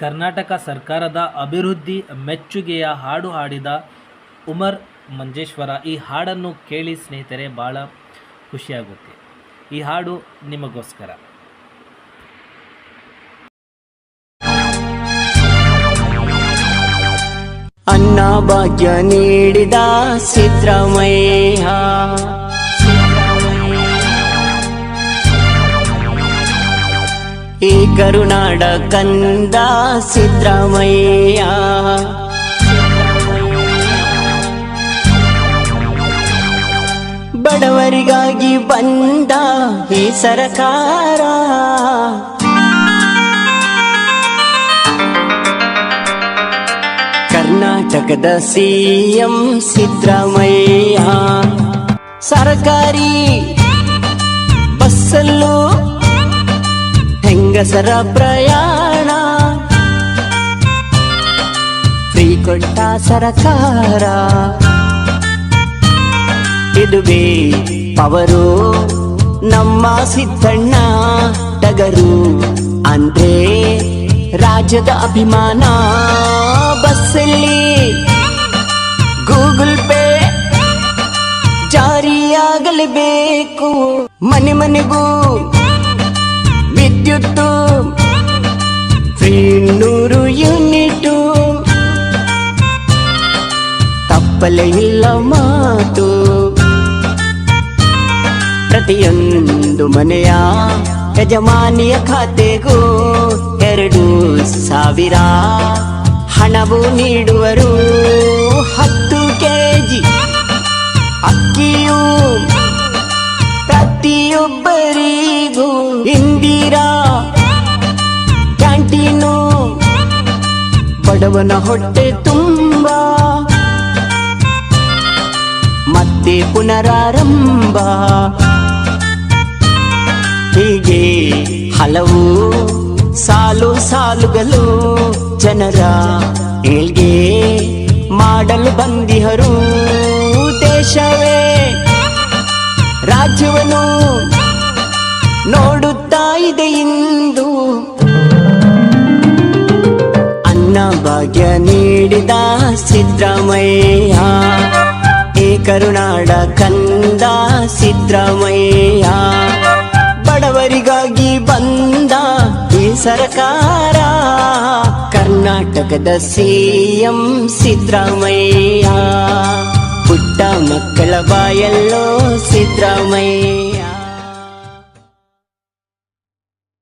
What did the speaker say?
ಕರ್ನಾಟಕ ಸರ್ಕಾರದ ಅಭಿವೃದ್ಧಿ ಮೆಚ್ಚುಗೆಯ ಹಾಡು ಹಾಡಿದ ಉಮರ್ ಮಂಜೇಶ್ವರ ಈ ಹಾಡನ್ನು ಕೇಳಿ ಸ್ನೇಹಿತರೆ ಭಾಳ ಖುಷಿಯಾಗುತ್ತೆ. ಈ ಹಾಡು ನಿಮಗೋಸ್ಕರ. ಅನ್ನ ಭಾಗ್ಯ ನೀಡಿದ ಸಿದ್ರಾಮಯ್ಯ ಈ ಕರುನಾಡ ಕಂದ ಸಿದ್ರಾಮಯ್ಯ. ಬಡವರಿಗಾಗಿ ಬಂದ ಈ ಸರಕಾರ. ಕರ್ನಾಟಕದ ಸಿಎಂ ಸಿದ್ದರಾಮಯ್ಯ ಸರ್ಕಾರಿ ಬಸ್ಸಲ್ಲೂ ಹೆಂಗಸರ ಪ್ರಯಾಣ. ಫ್ರೀ ಕೊಟ್ಟ ಸರಕಾರ. ಇದುವೇ ಪವರು ನಮ್ಮ ಸಿದ್ದಣ್ಣ ಟಗರು ಅಂದ್ರೆ ರಾಜ್ಯದ ಅಭಿಮಾನ. ಬಸ್ಸಲ್ಲಿ ಗೂಗಲ್ ಪೇ ಜಾರಿಯಾಗಲೇಬೇಕು. ಮನೆ ಮನೆಗೂ ವಿದ್ಯುತ್ತು ಇನ್ನೂರು ನೂರು ಯೂನಿಟು ತಪ್ಪಲೆ ಇಲ್ಲ ಮಾತು. ಪ್ರತಿಯೊಂದು ಮನೆಯ ಯಜಮಾನಿಯ ಖಾತೆಗೂ ಎರಡು ಸಾವಿರ ಹಣವು ನೀಡುವರು. ಹತ್ತು ಕೆಜಿ ಅಕ್ಕಿಯು ಪ್ರತಿಯೊಬ್ಬರಿಗೂ ಇಂದಿರಾ ಬಡವನ ಹೊಟ್ಟೆ ತುಂಬ. ಮತ್ತೆ ಪುನರಾರಂಭ. ಹೀಗೆ ಹಲವು ಸಾಲು ಸಾಲುಗಳು ಜನರ ಏಳ್ಗೆ ಮಾಡಲು ಬಂದಿಹರು ದೇಶವೇ. ರಾಜ್ಯವನ್ನು ನೋಡುತ್ತಾ ಇದೆ ಇಂದು ಭಾಗ್ಯ ನೀಡಿದ ಸಿದ್ದರಾಮಯ್ಯ ಈ ಕರುನಾಡ ಕಂದ ಸಿದ್ದರಾಮಯ್ಯ ಬಡವರಿಗಾಗಿ ಬಂದ ಈ ಸರ್ಕಾರ. ಕರ್ನಾಟಕದ ಸಿಎಂ ಸಿದ್ದರಾಮಯ್ಯ ಪುಟ್ಟ ಮಕ್ಕಳ ಬಾಯಲ್ಲೋ ಸಿದ್ದರಾಮಯ್ಯ